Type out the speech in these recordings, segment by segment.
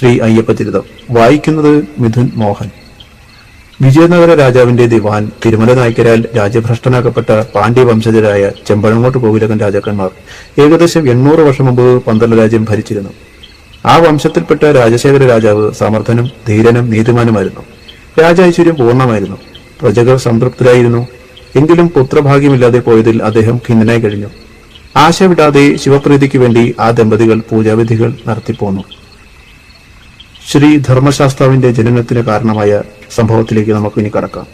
ശ്രീ അയ്യപ്പതിരുതം വായിക്കുന്നത് മിഥുൻ മോഹൻ. വിജയനഗര രാജാവിന്റെ ദിവാൻ തിരുമല നായ്ക്കരാൽ രാജ്യഭ്രഷ്ടനാക്കപ്പെട്ട പാണ്ഡ്യ വംശജരായ ചെമ്പഴങ്ങോട്ട് കോവിലകൻ രാജാക്കന്മാർ ഏകദേശം എണ്ണൂറ് വർഷം മുമ്പ് പന്തള രാജ്യം ഭരിച്ചിരുന്നു. ആ വംശത്തിൽപ്പെട്ട രാജശേഖര രാജാവ് സമർത്ഥനും ധീരനും നീതിമാനുമായിരുന്നു. രാജൈശ്വര്യം പൂർണമായിരുന്നു. പ്രജകൾ സംതൃപ്തരായിരുന്നു. എങ്കിലും പുത്രഭാഗ്യമില്ലാതെ പോയതിൽ അദ്ദേഹം ഖിന്നനായി കഴിഞ്ഞു. ആശ വിടാതെ ശിവപ്രീതിക്ക് വേണ്ടി ആ ദമ്പതികൾ പൂജാവിധികൾ നടത്തിപ്പോന്നു. ശ്രീ ധർമ്മശാസ്താവിന്റെ ജനനത്തിന് കാരണമായ സംഭവത്തിലേക്ക് നമുക്ക് ഇനി കടക്കാം.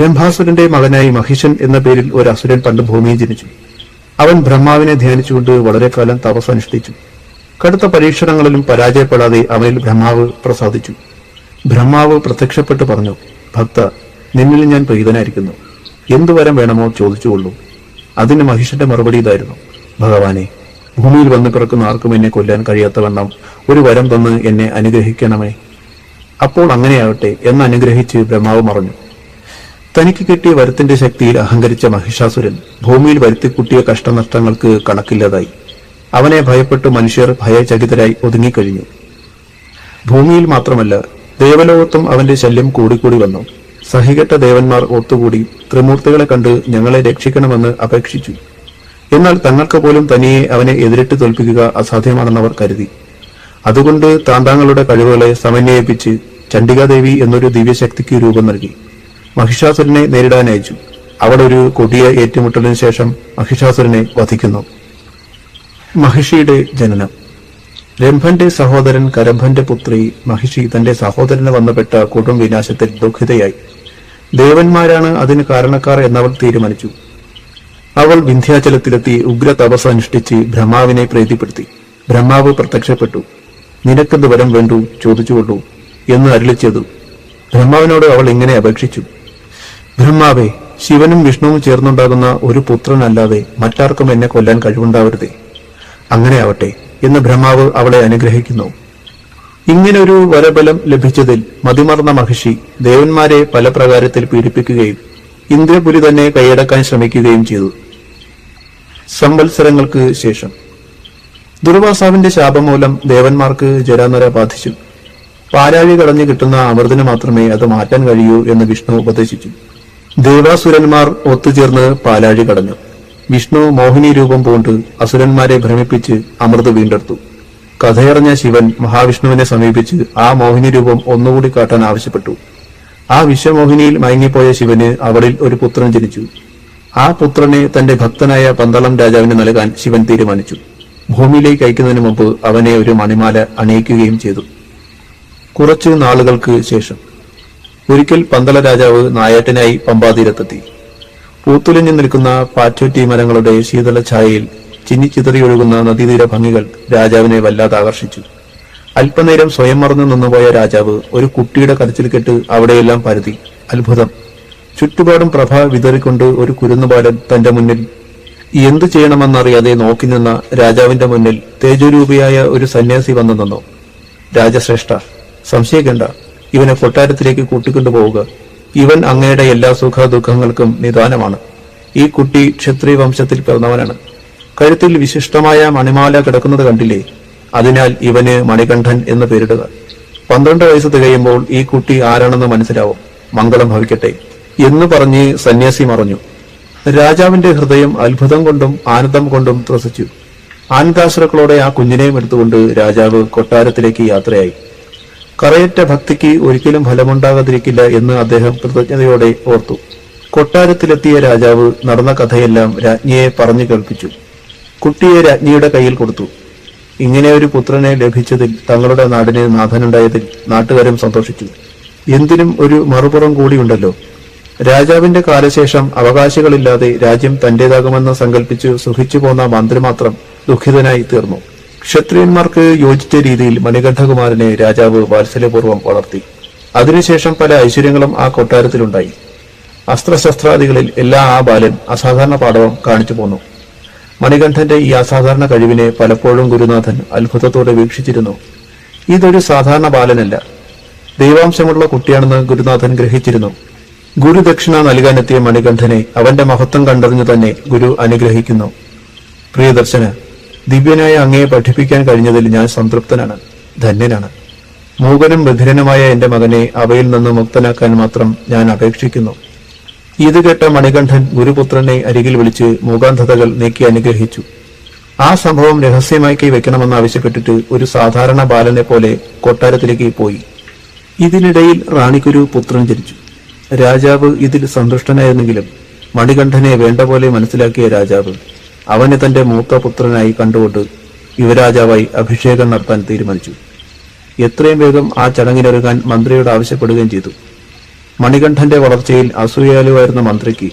രംഭാസുരന്റെ മകനായി മഹിഷൻ എന്ന പേരിൽ ഒരു അസുരൻ പണ്ട് ഭൂമിയിൽ ജനിച്ചു. അവൻ ബ്രഹ്മാവിനെ ധ്യാനിച്ചുകൊണ്ട് വളരെ കാലം തപസ് അനുഷ്ഠിച്ചു. കടുത്ത പരീക്ഷണങ്ങളിലും പരാജയപ്പെടാതെ അവനിൽ ബ്രഹ്മാവ് പ്രസാദിച്ചു. ബ്രഹ്മാവ് പ്രത്യക്ഷപ്പെട്ട് പറഞ്ഞു ഭക്ത നിന്നിൽ ഞാൻ പ്രീതനായിരിക്കുന്നു. എന്തുവരം വേണമോ ചോദിച്ചുകൊള്ളൂ. അതിന് മഹിഷന്റെ മറുപടി ഇതായിരുന്നു. ഭഗവാനെ ഭൂമിയിൽ വന്നു പിറക്കുന്ന ആർക്കും എന്നെ കൊല്ലാൻ കഴിയാത്തവണ്ണം ഒരു വരം തന്ന് എന്നെ അനുഗ്രഹിക്കണമേ. അപ്പോൾ അങ്ങനെയാവട്ടെ എന്ന് അനുഗ്രഹിച്ച് ബ്രഹ്മാവ് മറഞ്ഞു തനിക്ക് കിട്ടിയ വരത്തിന്റെ ശക്തിയിൽ അഹങ്കരിച്ച മഹിഷാസുരൻ ഭൂമിയിൽ വരുത്തിക്കുട്ടിയ കഷ്ടനഷ്ടങ്ങൾക്ക് കണക്കില്ലാതായി. അവനെ ഭയപ്പെട്ട് മനുഷ്യർ ഭയചകിതരായി ഒതുങ്ങിക്കഴിഞ്ഞു. ഭൂമിയിൽ മാത്രമല്ല ദേവലോകത്തും അവന്റെ ശല്യം കൂടിക്കൂടി വന്നു. സഹികെട്ട ദേവന്മാർ ഒത്തുകൂടി ത്രിമൂർത്തികളെ കണ്ട് ഞങ്ങളെ രക്ഷിക്കണമെന്ന് അപേക്ഷിച്ചു. എന്നാൽ തങ്ങൾക്ക് പോലും തനിയെ അവനെ എതിരിട്ട് തോൽപ്പിക്കുക അസാധ്യമാണെന്നവർ കരുതി. അതുകൊണ്ട് താന്താങ്ങളുടെ കഴിവുകളെ സമന്വയിപ്പിച്ച് ചണ്ഡികാദേവി എന്നൊരു ദിവ്യശക്തിക്ക് രൂപം നൽകി. മഹിഷാസുരനെ നേരിടാൻ അയച്ചു. അവിടെ ഒരു കൊടിയ ഏറ്റുമുട്ടലിന് ശേഷം മഹിഷാസുരനെ വധിക്കുന്നു. മഹിഷിയുടെ ജനനം. രംഭന്റെ സഹോദരൻ കരംഭന്റെ പുത്രി മഹിഷി തന്റെ സഹോദരന് വന്നപ്പെട്ട കൊടും വിനാശത്തിൽ ദുഃഖിതയായി. ദേവന്മാരാണ് അതിന് കാരണക്കാർ എന്നവർ തീരുമാനിച്ചു. അവൾ വിന്ധ്യാചലത്തിലെത്തി ഉഗ്ര തപസ് അനുഷ്ഠിച്ച് ബ്രഹ്മാവിനെ പ്രീതിപ്പെടുത്തി. ബ്രഹ്മാവ് പ്രത്യക്ഷപ്പെട്ടു. നിനക്കെന്ത് വരം വേണ്ടു? ചോദിച്ചുകൊള്ളൂ എന്ന് അരുളിച്ചതു ബ്രഹ്മാവിനോട് അവൾ ഇങ്ങനെ അപേക്ഷിച്ചു? ബ്രഹ്മാവേ ശിവനും വിഷ്ണുവും ചേർന്നുണ്ടാകുന്ന ഒരു പുത്രനല്ലാതെ മറ്റാർക്കും എന്നെ കൊല്ലാൻ കഴിവുണ്ടാവരുതേ. അങ്ങനെ ആവട്ടെ എന്ന് ബ്രഹ്മാവ് അവളെ അനുഗ്രഹിക്കുന്നു. ഇങ്ങനെ ഒരു വരബലം ലഭിച്ചതിൽ മതിമറന്ന മഹിഷി ദേവന്മാരെ പല പ്രകാരത്തിൽ പീഡിപ്പിക്കുകയും ഇന്ദ്രപുരി തന്നെ കൈയടക്കാൻ ശ്രമിക്കുകയും ചെയ്തു. സംവത്സരങ്ങൾക്ക് ശേഷം. ദുർവാസാവിന്റെ ശാപം മൂലം ദേവന്മാർക്ക് ജരാനര ബാധിച്ചു. പാരാഴി കടഞ്ഞു കിട്ടുന്ന അമൃതിന് മാത്രമേ അത് മാറ്റാൻ കഴിയൂ എന്ന് വിഷ്ണു ഉപദേശിച്ചു. ദേവാസുരന്മാർ ഒത്തുചേർന്ന് പാലാഴി കടഞ്ഞു. വിഷ്ണു മോഹിനി രൂപം പൂണ്ട് അസുരന്മാരെ ഭ്രമിപ്പിച്ച് അമൃത് വീണ്ടെടുത്തു. കഥയറിഞ്ഞ ശിവൻ മഹാവിഷ്ണുവിനെ സമീപിച്ച് ആ മോഹിനി രൂപം ഒന്നുകൂടി കാട്ടാൻ ആവശ്യപ്പെട്ടു. ആ വിശ്വമോഹിനിയിൽ മയങ്ങിപ്പോയ ശിവന് അവളിൽ ഒരു പുത്രൻ ജനിച്ചു. ആ പുത്രനെ തന്റെ ഭക്തനായ പന്തളം രാജാവിന് നൽകാൻ ശിവൻ തീരുമാനിച്ചു. ഭൂമിയിലേക്ക് അയക്കുന്നതിന് മുമ്പ് അവനെ ഒരു മണിമാല അണിയിക്കുകയും ചെയ്തു. കുറച്ചു നാളുകൾക്ക് ശേഷം ഒരിക്കൽ പന്തള രാജാവ് നായാട്ടിനായി പമ്പാതീരത്തെത്തി. പൂത്തുലഞ്ഞു നിൽക്കുന്ന പാറ്റൂറ്റി മരങ്ങളുടെ ശീതള ഛായയിൽ ചിന്നിച്ചിതറിയൊഴുകുന്ന നദീതീര ഭംഗികൾ രാജാവിനെ വല്ലാതെ ആകർഷിച്ചു. അല്പനേരം സ്വയം മറന്നു നിന്നുപോയ രാജാവ് ഒരു കുട്ടിയുടെ കരച്ചിൽ കെട്ട് അവിടെയെല്ലാം പരതി. അത്ഭുതം. ചുറ്റുപാടും പ്രഭ വിതറിക്കൊണ്ട് ഒരു കുരുന്നുപാടൻ തന്റെ മുന്നിൽ എന്തു ചെയ്യണമെന്നറിയാതെ നോക്കി നിന്ന രാജാവിന്റെ മുന്നിൽ തേജോരൂപിയായ ഒരു സന്യാസി വന്നു നിന്നു. രാജശ്രേഷ്ഠ സംശയിക്കേണ്ട ഇവനെ കൊട്ടാരത്തിലേക്ക് കൂട്ടിക്കൊണ്ടുപോവുക ഇവൻ അങ്ങയുടെ എല്ലാ സുഖ ദുഃഖങ്ങൾക്കും നിദാനമാണ്. ഈ കുട്ടി ക്ഷത്രിയ വംശത്തിൽ പിറന്നവനാണ്. കഴുത്തിൽ വിശിഷ്ടമായ മണിമാല കിടക്കുന്നത് കണ്ടില്ലേ? അതിനാൽ ഇവന് മണികണ്ഠൻ എന്ന് പേരിടുക. പന്ത്രണ്ട് വയസ്സ് തികയുമ്പോൾ ഈ കുട്ടി ആരാണെന്ന് മനസ്സിലാവും. മംഗളം ഭവിക്കട്ടെ. എന്ന് പറഞ്ഞ് സന്യാസി മറഞ്ഞു. രാജാവിന്റെ ഹൃദയം അത്ഭുതം കൊണ്ടും ആനന്ദം കൊണ്ടും ത്രസിച്ചു. ആനന്ദാശ്രക്കളോടെ ആ കുഞ്ഞിനെയും എടുത്തുകൊണ്ട് രാജാവ് കൊട്ടാരത്തിലേക്ക് യാത്രയായി. കറയറ്റ ഭക്തിക്ക് ഒരിക്കലും ഫലമുണ്ടാകാതിരിക്കില്ല എന്ന് അദ്ദേഹം കൃതജ്ഞതയോടെ ഓർത്തു. കൊട്ടാരത്തിലെത്തിയ രാജാവ് നടന്ന കഥയെല്ലാം രാജ്ഞിയെ പറഞ്ഞു കേൾപ്പിച്ചു. കുട്ടിയെ രാജ്ഞിയുടെ കയ്യിൽ കൊടുത്തു. ഇങ്ങനെ ഒരു പുത്രനെ ലഭിച്ചതിൽ തങ്ങളുടെ നാടിന് നാഥനുണ്ടായതിൽ നാട്ടുകാരും സന്തോഷിച്ചു. എന്തിനും ഒരു മറുപുറം കൂടിയുണ്ടല്ലോ. രാജാവിന്റെ കാലശേഷം അവകാശികളില്ലാതെ രാജ്യം തന്റേതാകുമെന്ന് സങ്കല്പിച്ചു സുഖിച്ചു പോന്ന മന്ത്രി മാത്രം ദുഃഖിതനായി തീർന്നു. ക്ഷത്രിയന്മാർക്ക് യോജിച്ച രീതിയിൽ മണികണ്ഠകുമാരനെ രാജാവ് വാത്സല്യപൂർവം വളർത്തി. അതിനുശേഷം പല ഐശ്വര്യങ്ങളും ആ കൊട്ടാരത്തിലുണ്ടായി. അസ്ത്രശസ്ത്രാദികളിൽ എല്ലാ ആ ബാലൻ അസാധാരണ പാടവം കാണിച്ചു പോന്നു. മണികണ്ഠന്റെ ഈ അസാധാരണ കഴിവിനെ പലപ്പോഴും ഗുരുനാഥൻ അത്ഭുതത്തോടെ വീക്ഷിച്ചിരുന്നു. ഇതൊരു സാധാരണ ബാലനല്ല. ദൈവാംശമുള്ള കുട്ടിയാണെന്ന് ഗുരുനാഥൻ ഗ്രഹിച്ചിരുന്നു. ഗുരുദക്ഷിണ നൽകാനെത്തിയ മണികണ്ഠനെ അവന്റെ മഹത്വം കണ്ടറിഞ്ഞു തന്നെ ഗുരു അനുഗ്രഹിക്കുന്നു. പ്രിയദർശന ദിവ്യനായ അങ്ങയെ പഠിപ്പിക്കാൻ കഴിഞ്ഞതിൽ ഞാൻ സംതൃപ്തനാണ് ധന്യനാണ്. മൂകനും ബധിരനുമായ എന്റെ മകനെ അവയിൽ നിന്ന് മുക്തനാക്കാൻ മാത്രം ഞാൻ അപേക്ഷിക്കുന്നു. ഇത് കേട്ട മണികണ്ഠൻ ഗുരുപുത്രനെ അരികിൽ വിളിച്ച് മൂകാന്ധതകൾ നീക്കി അനുഗ്രഹിച്ചു. ആ സംഭവം രഹസ്യമാക്കി വെക്കണമെന്ന് ആവശ്യപ്പെട്ടിട്ട് ഒരു സാധാരണ ബാലനെ പോലെ കൊട്ടാരത്തിലേക്ക് പോയി. ഇതിനിടയിൽ റാണിക്കൊരു പുത്രൻ ജനിച്ചു. രാജാവ് ഇതിൽ സന്തുഷ്ടനായിരുന്നെങ്കിലും മണികണ്ഠനെ വേണ്ട പോലെ മനസ്സിലാക്കിയ രാജാവ് അവനെ തന്റെ മൂത്ത പുത്രനായി കണ്ടുകൊണ്ട് യുവരാജാവായി അഭിഷേകം നടത്താൻ തീരുമാനിച്ചു. എത്രയും വേഗം ആ ചടങ്ങിനൊരുങ്ങാൻ മന്ത്രിയോട് ആവശ്യപ്പെടുകയും ചെയ്തു. മണികണ്ഠന്റെ വളർച്ചയിൽ അസൂയാലുവായിരുന്ന മന്ത്രിക്ക്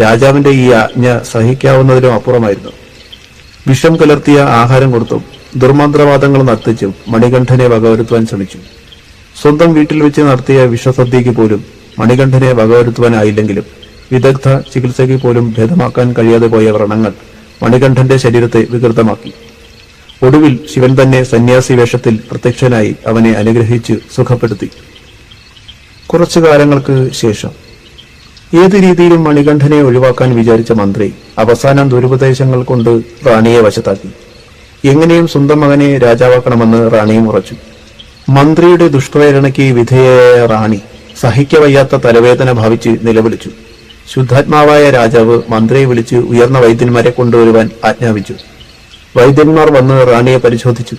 രാജാവിന്റെ ഈ ആജ്ഞ സഹിക്കാവുന്നതിലും അപ്പുറമായിരുന്നു. വിഷം കലർത്തിയ ആഹാരം കൊടുത്തും ദുർമന്ത്രവാദങ്ങൾ നടത്തിച്ചും മണികണ്ഠനെ വകവരുത്തുവാൻ ശ്രമിച്ചു. സ്വന്തം വീട്ടിൽ വെച്ച് നടത്തിയ വിഷസദ്യയ്ക്ക് പോലും മണികണ്ഠനെ വകവരുത്തുവാനായില്ലെങ്കിലും വിദഗ്ധ ചികിത്സയ്ക്ക് പോലും ഭേദമാക്കാൻ കഴിയാതെ പോയ വ്രണങ്ങൾ മണികണ്ഠന്റെ ശരീരത്തെ വികൃതമാക്കി. ഒടുവിൽ ശിവൻ തന്നെ സന്യാസി വേഷത്തിൽ പ്രത്യക്ഷനായി അവനെ അനുഗ്രഹിച്ച് സുഖപ്പെടുത്തി. കുറച്ചു കാലങ്ങൾക്ക് ശേഷം. ഏത് രീതിയിലും മണികണ്ഠനെ ഒഴിവാക്കാൻ വിചാരിച്ച മന്ത്രി അവസാനം ദുരുപദേശങ്ങൾ കൊണ്ട് റാണിയെ വശത്താക്കി. എങ്ങനെയും സ്വന്തം മകനെ രാജാവാക്കണമെന്ന് റാണിയും ഉറച്ചു. മന്ത്രിയുടെ ദുഷ്പ്രേരണയ്ക്ക് വിധേയയായ റാണി സഹിക്കവയ്യാത്ത തലവേദന ഭാവിച്ച് നിലവിളിച്ചു. ശുദ്ധാത്മാവായ രാജാവ് മന്ത്രിയെ വിളിച്ച് ഉയർന്ന വൈദ്യന്മാരെ കൊണ്ടുവരുവാൻ ആജ്ഞാപിച്ചു. വൈദ്യന്മാർ വന്ന് റാണിയെ പരിശോധിച്ചു.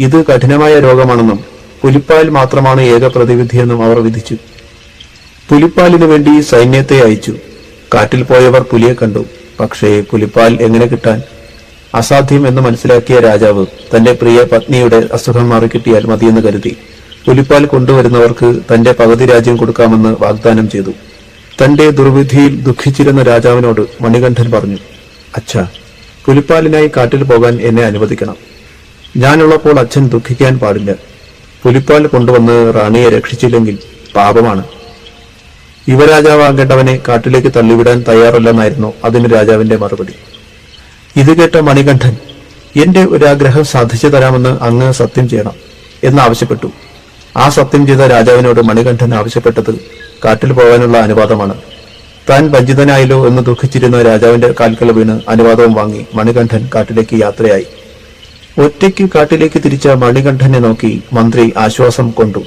ഇത് കഠിനമായ രോഗമാണെന്നും പുലിപ്പാൽ മാത്രമാണ് ഏക പ്രതിവിധിയെന്നും അവർ വിധിച്ചു. പുലിപ്പാലിനു വേണ്ടി സൈന്യത്തെ അയച്ചു. കാട്ടിൽ പോയവർ പുലിയെ കണ്ടു. പക്ഷേ പുലിപ്പാൽ എങ്ങനെ കിട്ടാൻ? അസാധ്യം എന്ന് മനസ്സിലാക്കിയ രാജാവ് തന്റെ പ്രിയ പത്നിയുടെ അസുഖം മാറിക്കിട്ടിയാൽ മതിയെന്ന് കരുതി. പുലിപ്പാൽ കൊണ്ടുവരുന്നവർക്ക് തന്റെ പകുതി രാജ്യം കൊടുക്കാമെന്ന് വാഗ്ദാനം ചെയ്തു. തന്റെ ദുർവിധിയിൽ ദുഃഖിച്ചിരുന്ന രാജാവിനോട് മണികണ്ഠൻ പറഞ്ഞു അച്ഛ പുലിപ്പാലിനായി കാട്ടിൽ പോകാൻ എന്നെ അനുവദിക്കണം. ഞാനുള്ളപ്പോൾ അച്ഛൻ ദുഃഖിക്കാൻ പാടില്ല. പുലിപ്പാൽ കൊണ്ടുവന്ന് റാണിയെ രക്ഷിച്ചില്ലെങ്കിൽ പാപമാണ്. യുവരാജാവാകേണ്ടവനെ കാട്ടിലേക്ക് തള്ളിവിടാൻ തയ്യാറല്ലെന്നായിരുന്നു അതിന് രാജാവിന്റെ മറുപടി. ഇത് കേട്ട മണികണ്ഠൻ എന്റെ ഒരാഗ്രഹം സാധിച്ചു തരാമെന്ന് അങ്ങ് സത്യം ചെയ്യണം എന്നാവശ്യപ്പെട്ടു. ആ സത്യം ചെയ്ത രാജാവിനോട് മണികണ്ഠൻ ആവശ്യപ്പെട്ടത് കാട്ടിൽ പോകാനുള്ള അനുവാദമാണ്. താൻ വഞ്ചിതനായല്ലോ എന്ന് ദുഃഖിച്ചിരുന്ന രാജാവിന്റെ കാൽക്കൽ വീണ് അനുവാദവും വാങ്ങി മണികണ്ഠൻ കാട്ടിലേക്ക് യാത്രയായി. ഒറ്റയ്ക്ക് കാട്ടിലേക്ക് തിരിച്ച മണികണ്ഠനെ നോക്കി മന്ത്രി ആശ്വാസം കൊണ്ടു.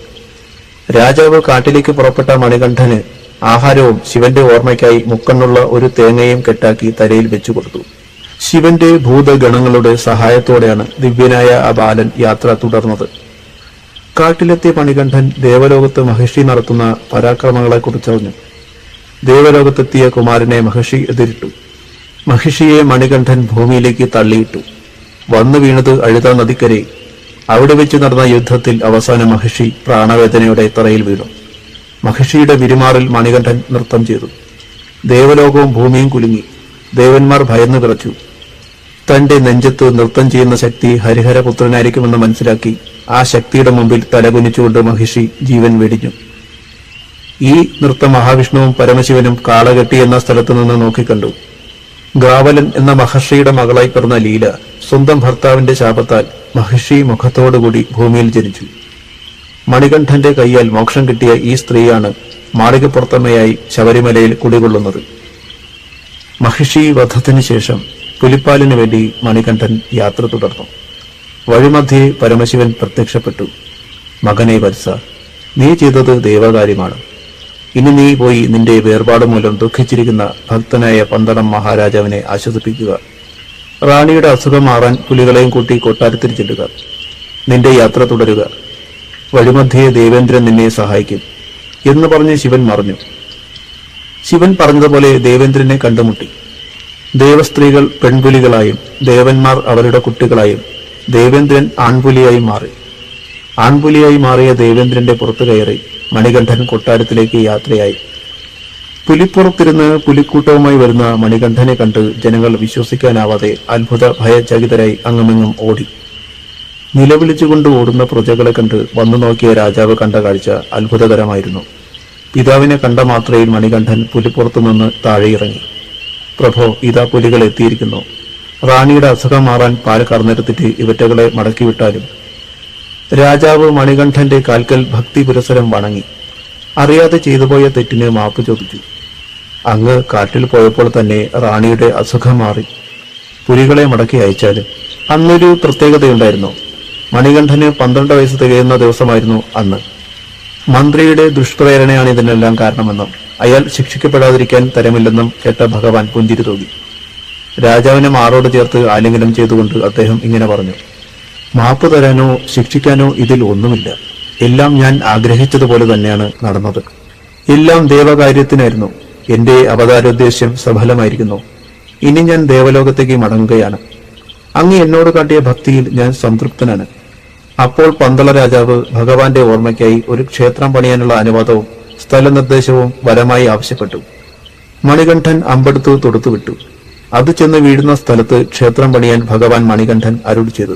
രാജാവ് കാട്ടിലേക്ക് പുറപ്പെട്ട മണികണ്ഠന് ആഹാരവും ശിവന്റെ ഓർമ്മയ്ക്കായി മുക്കണ്ണുള്ള ഒരു തേങ്ങയും കെട്ടാക്കി തലയിൽ വെച്ചു കൊടുത്തു. ശിവന്റെ ഭൂതഗണങ്ങളുടെ സഹായത്തോടെയാണ് ദിവ്യനായ ആ ബാലൻ യാത്ര തുടർന്നത്. കാട്ടിലെത്തിയ മണികണ്ഠൻ ദേവലോകത്ത് മഹർഷി നടത്തുന്ന പരാക്രമങ്ങളെ കുറിച്ചറിഞ്ഞു ദേവലോകത്തെത്തിയ കുമാരനെ മഹർഷി എതിരിട്ടു. മഹിഷിയെ മണികണ്ഠൻ ഭൂമിയിലേക്ക് തള്ളിയിട്ടു. വന്നു വീണത് അഴുത നദിക്കരെ. അവിടെ വെച്ച് നടന്ന യുദ്ധത്തിൽ അവസാന മഹിഷി പ്രാണവേദനയുടെ തറയിൽ വീണു. മഹിഷിയുടെ വിരുമാറിൽ മണികണ്ഠൻ നൃത്തം ചെയ്തു. ദേവലോകവും ഭൂമിയും കുലുങ്ങി. ദേവന്മാർ ഭയന്നു വിറച്ചു. തന്റെ നെഞ്ചത്ത് നൃത്തം ചെയ്യുന്ന ശക്തി ഹരിഹരപുത്രനായിരിക്കുമെന്ന് മനസ്സിലാക്കി ആ ശക്തിയുടെ മുമ്പിൽ തലകുനിച്ചുകൊണ്ട് മഹിഷി ജീവൻ വെടിഞ്ഞു. ഈ നൃത്തം മഹാവിഷ്ണുവും പരമശിവനും കാളകെട്ടി എന്ന സ്ഥലത്തു നിന്ന് നോക്കിക്കണ്ടു. ഗ്രാവലൻ എന്ന മഹർഷിയുടെ മകളായി പിറന്ന ലീല സ്വന്തം ഭർത്താവിന്റെ ശാപത്താൽ മഹിഷി മുഖത്തോടുകൂടി ഭൂമിയിൽ ജനിച്ചു. മണികണ്ഠന്റെ കൈയാൽ മോക്ഷം കിട്ടിയ ഈ സ്ത്രീയാണ് മാളികപ്പുറത്തമ്മയായി ശബരിമലയിൽ കുടികൊള്ളുന്നത്. മഹിഷി വധത്തിനു ശേഷം പുലിപ്പാലിനു വേണ്ടി മണികണ്ഠൻ യാത്ര തുടർന്നു. വഴിമധ്യേ പരമശിവൻ പ്രത്യക്ഷപ്പെട്ടു. മകനെ വത്സ നീ ചെയ്തത് ദൈവകാര്യമാണ്. ഇനി നീ പോയി നിന്റെ വേർപാട് മൂലം ദുഃഖിച്ചിരിക്കുന്ന ഭക്തനായ പന്തളം മഹാരാജാവിനെ ആശ്വസിപ്പിക്കുക. റാണിയുടെ അസുഖം മാറാൻ പുലികളെയും കൂട്ടി കൊട്ടാരത്തിൽ ചെല്ലുക. നിന്റെ യാത്ര തുടരുക. വഴിമധ്യേ ദേവേന്ദ്രൻ നിന്നെ സഹായിക്കും എന്ന് പറഞ്ഞ് ശിവൻ മറിഞ്ഞു. ശിവൻ പറഞ്ഞതുപോലെ ദേവേന്ദ്രനെ കണ്ടുമുട്ടി. ദേവസ്ത്രീകൾ പെൺപുലികളായും ദേവന്മാർ അവരുടെ കുട്ടികളായും ദേവേന്ദ്രൻ ആൺപുലിയായി മാറി. ആൺപുലിയായി മാറിയ ദേവേന്ദ്രന്റെ പുറത്തു കയറി മണികണ്ഠൻ കൊട്ടാരത്തിലേക്ക് യാത്രയായി. പുലിപ്പുറത്തിരുന്ന് പുലിക്കൂട്ടവുമായി വരുന്ന മണികണ്ഠനെ കണ്ട് ജനങ്ങൾ വിശ്വസിക്കാനാവാതെ അത്ഭുത ഭയചകിതരായി അങ്ങുമെങ്ങും ഓടി. നിലവിളിച്ചുകൊണ്ട് ഓടുന്ന പ്രജകളെ കണ്ട് വന്നു നോക്കിയ രാജാവ് കണ്ട കാഴ്ച അത്ഭുതകരമായിരുന്നു. പിതാവിനെ കണ്ട മാത്രയിൽ മണികണ്ഠൻ പുലിപ്പുറത്തു നിന്ന് താഴെ ഇറങ്ങി പ്രഭോ ഇതാ പുലികൾ എത്തിയിരിക്കുന്നു. റാണിയുടെ അസുഖം മാറാൻ പാൽ കറന്നെടുത്തിട്ട് ഇവറ്റകളെ മടക്കിവിട്ടാലും രാജാവ് മണികണ്ഠന്റെ കാൽക്കൽ ഭക്തി പുരസരം വണങ്ങി. അറിയാതെ ചെയ്തുപോയ തെറ്റിന് മാപ്പ് ചോദിച്ചു. അങ്ങ് കാട്ടിൽ പോയപ്പോൾ തന്നെ റാണിയുടെ അസുഖം മാറി. പുലികളെ മടക്കി അയച്ചാലും. അന്നൊരു പ്രത്യേകതയുണ്ടായിരുന്നു. മണികണ്ഠന് പന്ത്രണ്ട് വയസ്സ് തികയുന്ന ദിവസമായിരുന്നു അന്ന്. മന്ത്രിയുടെ ദുഷ്പ്രേരണയാണ് ഇതിനെല്ലാം കാരണമെന്നും അയാൾ ശിക്ഷിക്കപ്പെടാതിരിക്കാൻ തരമില്ലെന്നും കേട്ട ഭഗവാൻ പുഞ്ചിരി തോന്നി രാജാവിനെ മാറോട് ചേർത്ത് ആലിംഗനം ചെയ്തുകൊണ്ട് അദ്ദേഹം ഇങ്ങനെ പറഞ്ഞു മാപ്പ് തരാനോ ശിക്ഷിക്കാനോ ഇതിൽ ഒന്നുമില്ല. എല്ലാം ഞാൻ ആഗ്രഹിച്ചതുപോലെ തന്നെയാണ് നടന്നത്. എല്ലാം ദേവകാര്യത്തിനായിരുന്നു. എന്റെ അവതാരോദ്ദേശ്യം സഫലമായിരിക്കുന്നു. ഇനി ഞാൻ ദേവലോകത്തേക്ക് മടങ്ങുകയാണ്. അങ്ങ് എന്നോട് കാട്ടിയ ഭക്തിയിൽ ഞാൻ സംതൃപ്തനാണ്. അപ്പോൾ പന്തള രാജാവ് ഭഗവാന്റെ ഓർമ്മയ്ക്കായി ഒരു ക്ഷേത്രം പണിയാനുള്ള അനുവാദവും സ്ഥലനിർദ്ദേശവും വരമായി ആവശ്യപ്പെട്ടു. മണികണ്ഠൻ അമ്പെടുത്ത് തൊടുത്തുവിട്ടു. അത് ചെന്ന് വീഴുന്ന സ്ഥലത്ത് ക്ഷേത്രം പണിയാൻ ഭഗവാൻ മണികണ്ഠൻ അരുളി ചെയ്തു.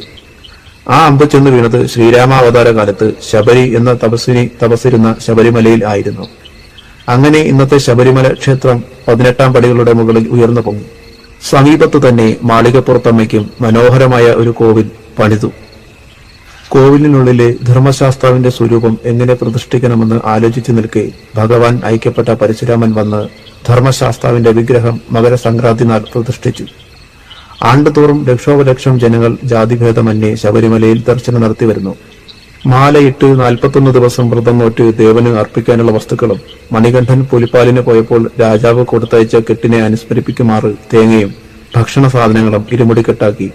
ആ അമ്പ് ചെന്ന് വീണത് ശ്രീരാമാവതാര കാലത്ത് ശബരി എന്ന തപസ്വിനി തപസ്സിരുന്ന ശബരിമലയിൽ ആയിരുന്നു. അങ്ങനെ ഇന്നത്തെ ശബരിമല ക്ഷേത്രം പതിനെട്ടാം പടികളുടെ മുകളിൽ ഉയർന്നു പൊങ്ങി. സമീപത്ത് തന്നെ മാളികപ്പുറത്തമ്മയ്ക്കും മനോഹരമായ ഒരു കോവിൽ പണിതു. കോവിലിനുള്ളിലെ ധർമ്മശാസ്താവിന്റെ സ്വരൂപം എങ്ങനെ പ്രതിഷ്ഠിക്കണമെന്ന് ആലോചിച്ചു നിൽക്കെ ഭഗവാൻ ഐക്യപ്പെട്ട പരശുരാമൻ വന്ന് ധർമ്മശാസ്താവിന്റെ വിഗ്രഹം മകരസംക്രാന്തി നാൾ പ്രതിഷ്ഠിച്ചു. ആണ്ടുതോറും ലക്ഷോപലക്ഷം ജനങ്ങൾ ജാതിഭേദമന്യേ ശബരിമലയിൽ ദർശനം നടത്തിവരുന്നു മാലയിട്ട് നാൽപ്പത്തൊന്ന് ദിവസം വ്രതം നോറ്റ് ദേവന് അർപ്പിക്കാനുള്ള വസ്തുക്കളും മണികണ്ഠൻ പുലിപ്പാലിന് പോയപ്പോൾ രാജാവ് കൊടുത്തയച്ച കെട്ടിനെ അനുസ്മരിപ്പിക്കുമാറ് തേങ്ങയും ഭക്ഷണ സാധനങ്ങളും ഇരുമുടിക്കെട്ടാക്കി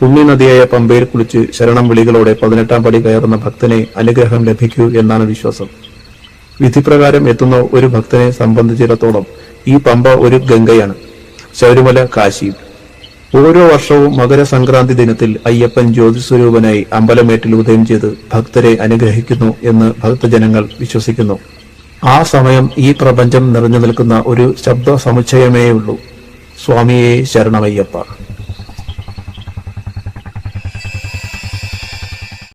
പുണ്യനദിയായ പമ്പയിൽ കുളിച്ച് ശരണം വിളികളോടെ പതിനെട്ടാം പടി കയറുന്ന ഭക്തനെ അനുഗ്രഹം ലഭിക്കൂ എന്നാണ് വിശ്വാസം. വിധിപ്രകാരം എത്തുന്ന ഒരു ഭക്തനെ സംബന്ധിച്ചിടത്തോളം ഈ പമ്പ ഒരു ഗംഗയാണ്. ശബരിമല കാശിയും ഓരോ വർഷവും മകരസംക്രാന്തി ദിനത്തിൽ അയ്യപ്പൻ ജ്യോതിസ്വരൂപനായി അമ്പലമേട്ടിൽ ഉദയം ചെയ്ത് ഭക്തരെ അനുഗ്രഹിക്കുന്നു എന്ന് ഭക്തജനങ്ങൾ വിശ്വസിക്കുന്നു. ആ സമയം ഈ പ്രപഞ്ചം നിറഞ്ഞു നിൽക്കുന്ന ഒരു ശബ്ദ സമുച്ചയമേ ഉള്ളൂ സ്വാമിയെ ശരണമയ്യപ്പ.